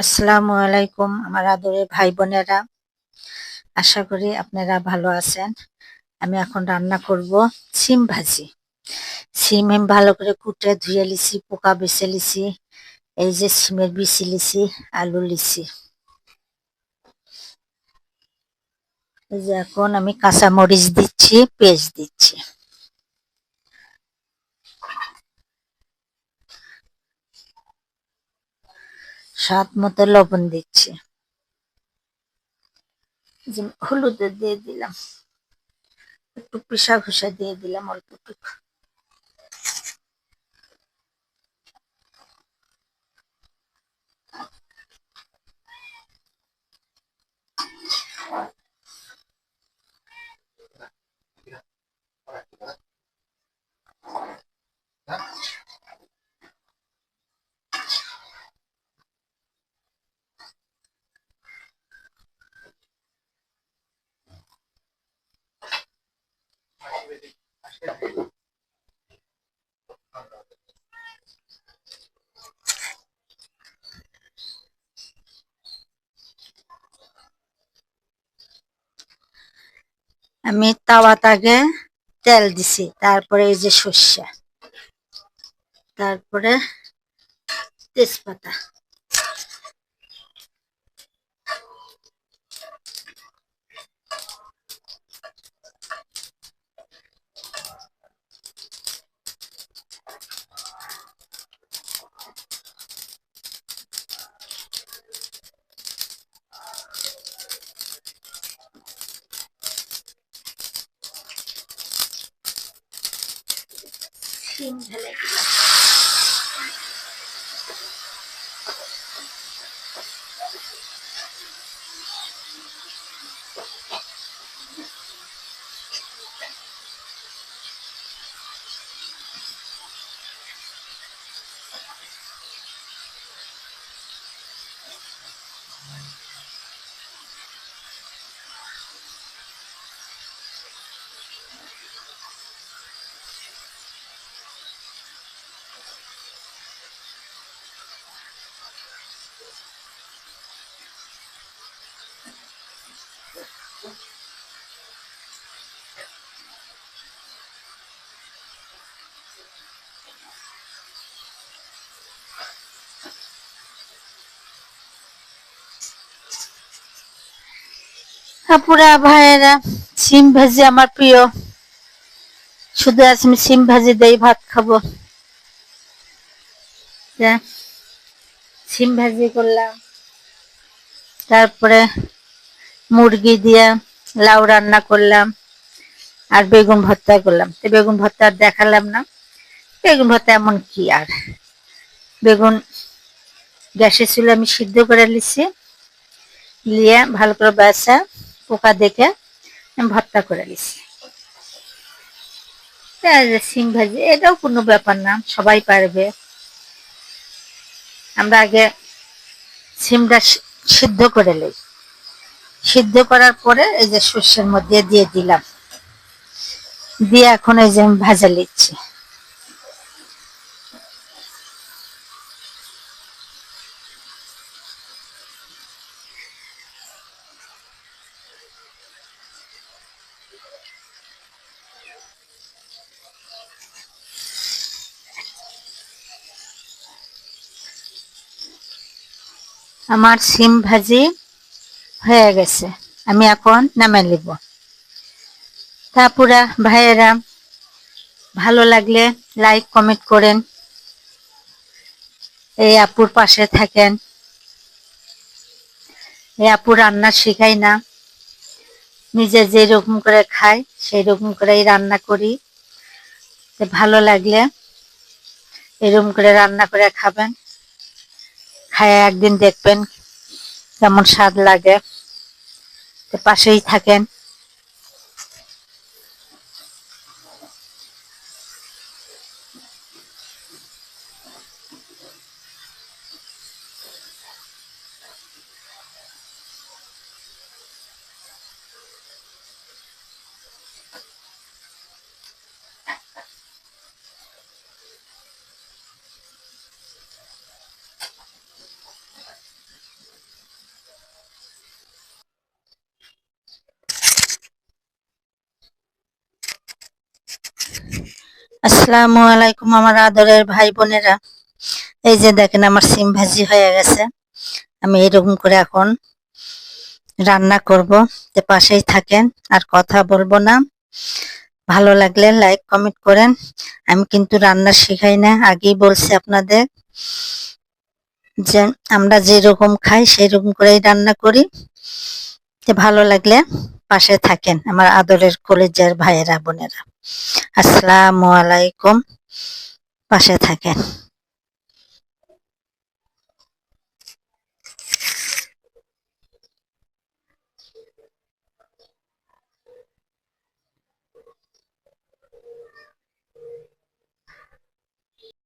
আসসালামু আলাইকুম আমার আদরের ভাই বোনেরা। আশা করি আপনারা ভালো আছেন। আমি এখন রান্না করব সিম ভাজি। সিম ভালো করে কুটে ধুয়ে লিছি পোকা বেছে লিছি এই যে সিমের বিচি লিছি আলু লিছি এই যে এখন আমি কাঁচা মরিচ দিচ্ছি, পেঁয়াজ দিচ্ছি। স্বাদ মতো লবণ দিচ্ছি। হলুদ দিয়ে দিলাম। একটু পিসা ঘুষা দিয়ে দিলাম অল্প একটু। আমি তাওয়াতাকে তেল দিছি তারপরে এই যে সর্ষে তারপরে তেজপাতা। bakayım hele. আপুরা ভাইয়েরা, সিম ভাজি আমার প্রিয়। শুধু আজ আমি সিম ভাজি দেই, ভাত খাব। সিম ভাজি করলাম। তারপরে মুরগি দিয়ে লাউ রান্না করলাম আর বেগুন ভর্তা করলাম। তো বেগুন ভর্তা আর দেখালাম না। বেগুন ভর্তা এমন কি আর? বেগুন গ্যাসে ছিল আমি সিদ্ধ করে নিচ্ছি নিয়ে ভালো করে বেসা। পোকা দেখে ভর্তা করে যে সিম ভাজি, এটাও কোনো ব্যাপার না, সবাই পারবে। আমরা আগে সিমটা সি- সিদ্ধ করে নিই। সিদ্ধ করার পরে এই যে সর্ষের মধ্যে দিয়ে দিলাম। দিয়ে এখন এই যে আমি ভাজা নিচ্ছি। আমার সিম ভাজি হয়ে গেছে। আমি এখন নামে নিব। তারপরে ভাইয়েরা, ভালো লাগলে লাইক, কমেন্ট করেন। এই আপুর পাশে থাকেন। এই আপু রান্না শেখাই না। নিজে যে রকম করে খাই সেই রকম করেই রান্না করি। ভালো লাগলে এরকম করে রান্না করে খাবেন। খায় একদিন দেখবেন কেমন স্বাদ লাগে। পাশেই থাকেন। আসসালামু আলাইকুম আমার আদরের ভাই বোনেরা। এই যে দেখেন আমার সিম ভাজি হয়ে গেছে। আমি এরকম করে এখন রান্না করব। তো পাশেই থাকেন, আর কথা বলব না। ভালো লাগলে লাইক কমেন্ট করেন। আমি কিন্তু রান্না শেখাই না, আগেই বলছি আপনাদের যে আমরা যেরকম খাই সেই রকম করেই রান্না করি। তো ভালো লাগলে পাশে থাকেন আমার আদরের কলেজের ভাইয়েরা, বোনেরা। আসসালামু আলাইকুম। পাশে থাকেন।